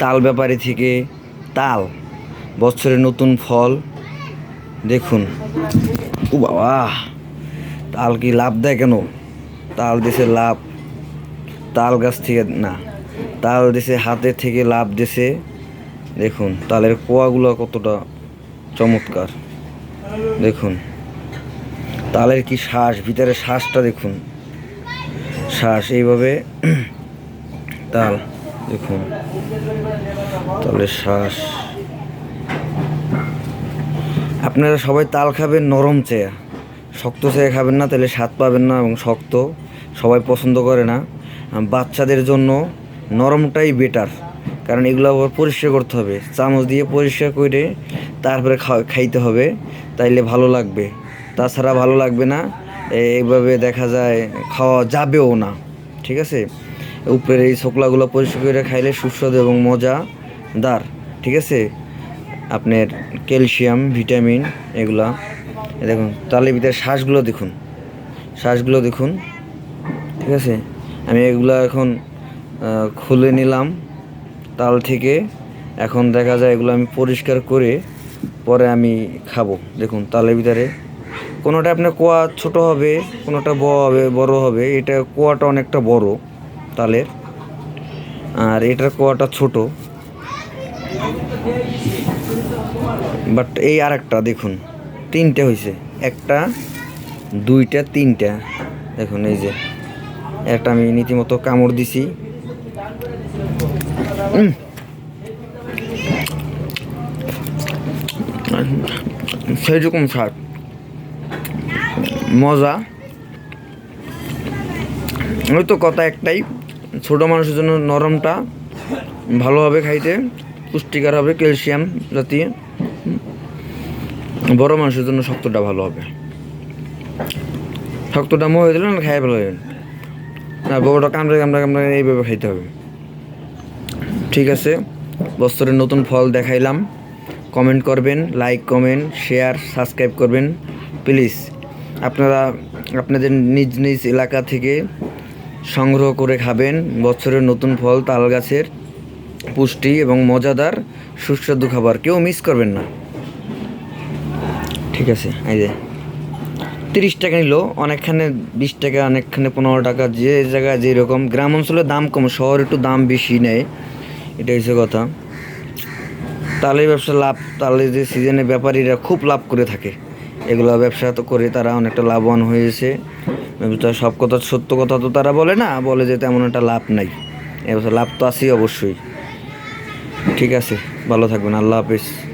তাল ব্যাপারী থেকে তাল, বছরের নতুন ফল। দেখুন। ও বাবা, তাল কি লাভ দেয় কেন? তাল দেশে লাভ, তাল গাছ থেকে, না, তাল দেশে হাতে থেকে লাভ দেশে। দেখুন, তালের কোয়াগুলো কতটা চমৎকার। দেখুন, তালের কি শ্বাস ভিতরে শ্বাসটা দেখুন। শ্বাস, এইভাবে তাল দেখুন তালের শ্বাস। আপনারা সবাই তাল খাবেন, নরম চেয়া। শক্ত চেয়ে খাবেন না, তাহলে স্বাদ পাবেন না এবং শক্ত। সবাই পছন্দ করে না। বাচ্চাদের জন্য নরমটাই বেটার কারণ এগুলো আবার পরিষ্কার করতে হবে। চামচ দিয়ে পরিষ্কার করে তারপরে খাইতে হবে। তাইলে ভালো লাগবে। তাছাড়া ভালো লাগবে না। এইভাবে দেখা যায়, খাওয়া যাবেও না। ঠিক আছে? উপরের এই ছোকলাগুলো পরিষ্কার করে খাইলে সুস্বাদু এবং মজাদার ঠিক আছে? আপনার ক্যালসিয়াম, ভিটামিন এগুলা। দেখুন তাহলে ভিতরে শ্বাসগুলো দেখুন শ্বাসগুলো দেখুন, ঠিক আছে? আমি এগুলা এখন খুলে নিলাম তাল থেকে। এখন দেখা যায় এগুলো আমি পরিষ্কার করে পরে আমি খাব। দেখুন, তালের ভিতরে। কোনোটা আপনার কোয়া ছোট হবে, কোনোটা বড় হবে বড় হবে। এটা কোয়াটা অনেকটা বড়। তালের। আর এটার কোয়াটা ছোট। বাট এই আর একটা দেখুন, তিনটে হয়েছে একটা, দুইটা, তিনটা। দেখুন, এই যে, একটা আমি রীতিমতো কামড় দিছি। সেইরকম স্বাদ। মজা। ওই তো কথা একটাই। ছোট মানুষের জন্য নরমটা ভালো হবে খাইতে, পুষ্টিকর হবে, ক্যালসিয়াম জাতীয়। বড় মানুষের জন্য শক্তটা ভালো হবে। শক্তটা মো হয়ে দিলে না খাই ভালো হবে না বড়টা কামড়ে কামড়ে কামড়ে এইভাবে খাইতে হবে। ঠিক আছে বছরের নতুন ফল দেখাইলাম। কমেন্ট করবেন, লাইক, কমেন্ট, শেয়ার, সাবস্ক্রাইব করবেন। প্লিজ, আপনারা, আপনাদের নিজ নিজ এলাকা থেকে সংগ্রহ করে খাবেন। বছরের নতুন ফল, তাল গাছের পুষ্টি এবং মজাদার সুস্বাদু খাবার। কেউ মিস করবেন না। ঠিক আছে, এই যে। তিরিশ টাকা নিল, অনেকখানে বিশ টাকা, অনেকখানে পনেরো টাকা, যে জায়গায় যেরকম গ্রাম অঞ্চলে দাম কম, শহর একটু দাম বেশি নেয়। এটা হচ্ছে কথা। তালের ব্যবসা লাভ, তালের যে সিজনে ব্যাপারীরা খুব লাভ করে থাকে। এগুলো ব্যবসা তো করে তারা অনেকটা লাভবান হয়েছে। সব কথা, সত্য কথা তো তারা বলে না, বলে যে তেমন একটা লাভ নাই। এবছর লাভ তো আছেই অবশ্যই। ঠিক আছে, ভালো থাকবেন, আল্লাহ হাফিজ।